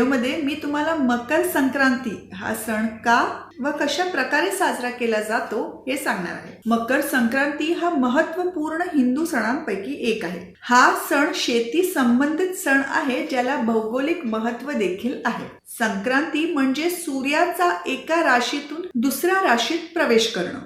व्हिडिओमध्ये मी तुम्हाला मकर संक्रांती हा सण का व कशा प्रकारे साजरा केला जातो हे सांगणार आहे. मकर संक्रांती हा महत्त्वपूर्ण हिंदू सणांपैकी एक आहे. हा सण शेती संबंधित सण आहे ज्याला भौगोलिक महत्त्व देखील आहे. संक्रांती म्हणजे सूर्याचा एका राशीतून दुसऱ्या राशीत प्रवेश करणं.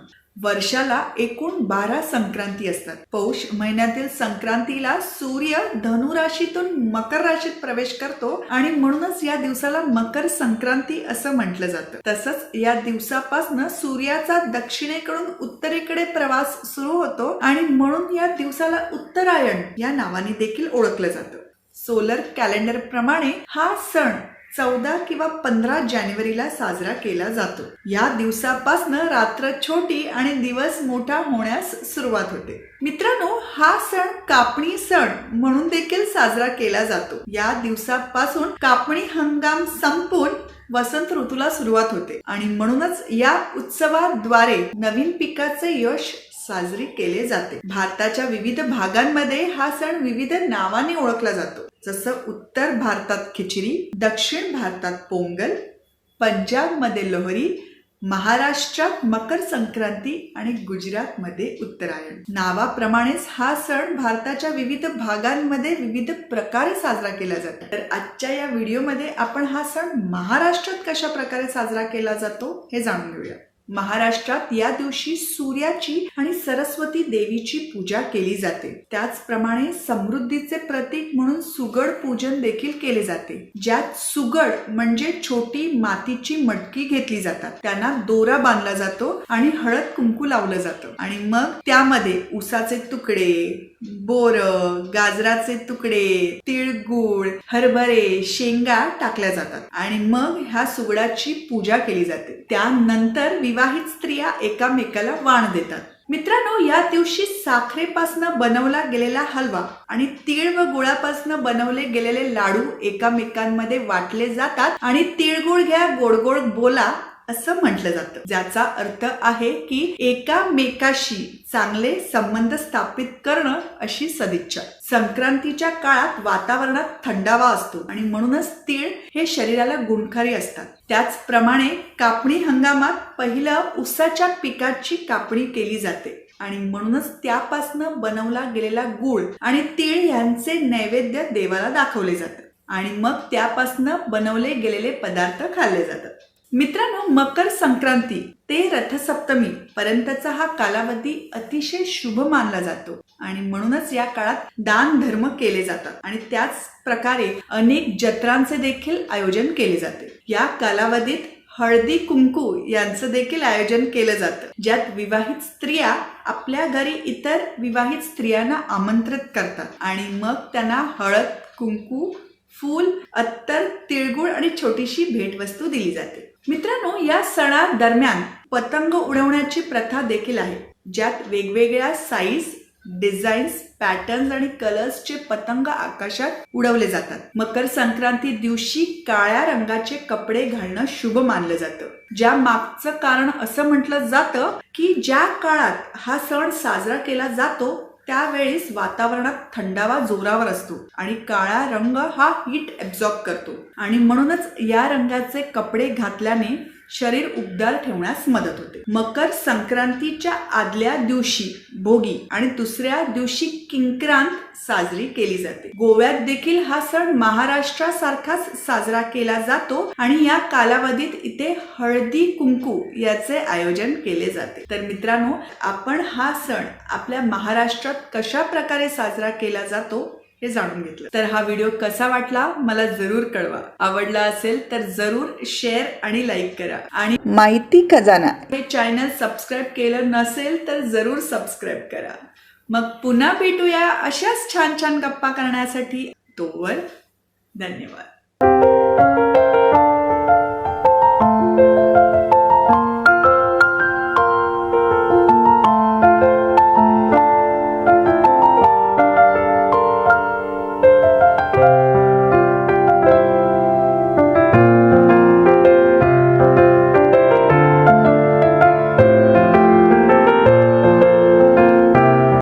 वर्षाला एकूण बारा संक्रांती असतात. पौष महिन्यातील संक्रांतीला सूर्य धनुराशीतून मकर राशीत प्रवेश करतो आणि म्हणूनच या दिवसाला मकर संक्रांती असं म्हटलं जातं. तसंच या दिवसापासून सूर्याचा दक्षिणेकडून उत्तरेकडे प्रवास सुरू होतो आणि म्हणून या दिवसाला उत्तरायण या नावाने देखील ओळखलं जातं. सोलर कॅलेंडर प्रमाणे हा सण चौदा किंवा पंधरा जानेवारीला साजरा केला जातो. या दिवसापासनं रात्र छोटी आणि दिवस मोठा होण्यास सुरुवात होते. मित्रांनो हा सण कापणी सण म्हणून देखील साजरा केला जातो. या दिवसापासून कापणी हंगाम संपून वसंत ऋतूला सुरुवात होते. आणि म्हणूनच या उत्सवाद्वारे नवीन पिकाचे यश साजरी केले जाते. भारताच्या विविध भागांमध्ये हा सण विविध नावाने ओळखला जातो. जसं उत्तर भारतात खिचडी दक्षिण भारतात पोंगल पंजाबमध्ये लोहरी महाराष्ट्रात मकर संक्रांती आणि गुजरातमध्ये उत्तरायण. नावाप्रमाणेच हा सण भारताच्या विविध भागांमध्ये विविध प्रकारे साजरा केला जातो. तर आजच्या या व्हिडिओमध्ये आपण हा सण महाराष्ट्रात कशा प्रकारे साजरा केला जातो हे जाणून घेऊया. महाराष्ट्रात या दिवशी सूर्याची आणि सरस्वती देवीची पूजा केली जाते. त्याचप्रमाणे समृद्धीचे प्रतीक म्हणून सुगड पूजन देखील केले जाते. ज्यात सुगड म्हणजे छोटी मातीची मटकी घेतली जातात. त्यांना दोरा बांधला जातो आणि हळद कुंकू लावलं जातं. आणि मग त्यामध्ये उसाचे तुकडे बोर गाजराचे तुकडे तिळगुळ हरभरे शेंगा टाकल्या जातात. आणि मग ह्या सुगडाची पूजा केली जाते. त्यानंतर विवाहित स्त्रिया एकामेकाला वाण देतात. मित्रांनो या दिवशी साखरेपासनं बनवला गेलेला हलवा आणि तीळ व गुळापासनं बनवले गेलेले लाडू एकामेकांमध्ये वाटले जातात. आणि तिळगुळ घ्या गोड गोड बोला असं म्हटलं जातं. ज्याचा अर्थ आहे की एकामेकाशी चांगले संबंध स्थापित करणं अशी सदिच्छा. संक्रांतीच्या काळात वातावरणात थंडावा असतो आणि म्हणूनच तीळ हे शरीराला गुणकारी असतात. त्याचप्रमाणे कापणी हंगामात पहिलं उसाच्या पिकाची कापणी केली जाते आणि म्हणूनच त्यापासनं बनवला गेलेला गुळ आणि तीळ यांचे नैवेद्य देवाला दाखवले जातात आणि मग त्यापासनं बनवले गेलेले पदार्थ खाल्ले जातात. मित्रांनो मकर संक्रांती ते रथसप्तमी पर्यंतचा हा कालावधी अतिशय शुभ मानला जातो. आणि म्हणूनच या काळात दान धर्म केले जातात. आणि त्याच प्रकारे अनेक जत्रांचे देखील आयोजन केले जाते. या कालावधीत हळदी कुंकू यांचं देखील आयोजन केलं जातं. ज्यात विवाहित स्त्रिया आपल्या घरी इतर विवाहित स्त्रियांना आमंत्रित करतात. आणि मग त्यांना हळद कुंकू फूल अत्तर तिळगुळ आणि छोटीशी भेटवस्तू दिली जाते. मित्रांनो या सणा दरम्यान पतंग उडवण्याची प्रथा देखील आहे ज्यात वेगवेगळ्या साईज डिझाईन्स पॅटर्न्स आणि कलर्सचे पतंग आकाशात उडवले जातात. मकर संक्रांती दिवशी काळ्या रंगाचे कपडे घालणं शुभ मानलं जातं. ज्या मागचं कारण असं म्हटलं जातं की ज्या काळात हा सण साजरा केला जातो त्यावेळेस वातावरणात थंडावा जोरावर असतो आणि काळा रंग हा हीट एब्झॉर्ब करतो. आणि म्हणूनच या रंगाचे कपडे घातल्याने शरीर उबदार ठेवण्यास मदत होते. मकर संक्रांतीच्या आदल्या दिवशी भोगी आणि दुसऱ्या दिवशी किंक्रांत साजरी केली जाते. गोव्यात देखील हा सण महाराष्ट्रासारखाच साजरा केला जातो आणि या कालावधीत इथे हळदी कुंकू याचे आयोजन केले जाते. तर मित्रांनो आपण हा सण आपल्या महाराष्ट्रात कशा प्रकारे साजरा केला जातो हे जाणून घेतलं. तर हा व्हिडिओ कसा वाटला मला जरूर कळवा. आवडला असेल तर जरूर शेअर आणि लाईक करा. आणि माहिती खजाना. हे चॅनल सबस्क्राईब केलं नसेल तर जरूर सबस्क्राईब करा. मग पुन्हा भेटूया अशाच छान छान गप्पा करण्यासाठी. तोवर धन्यवाद.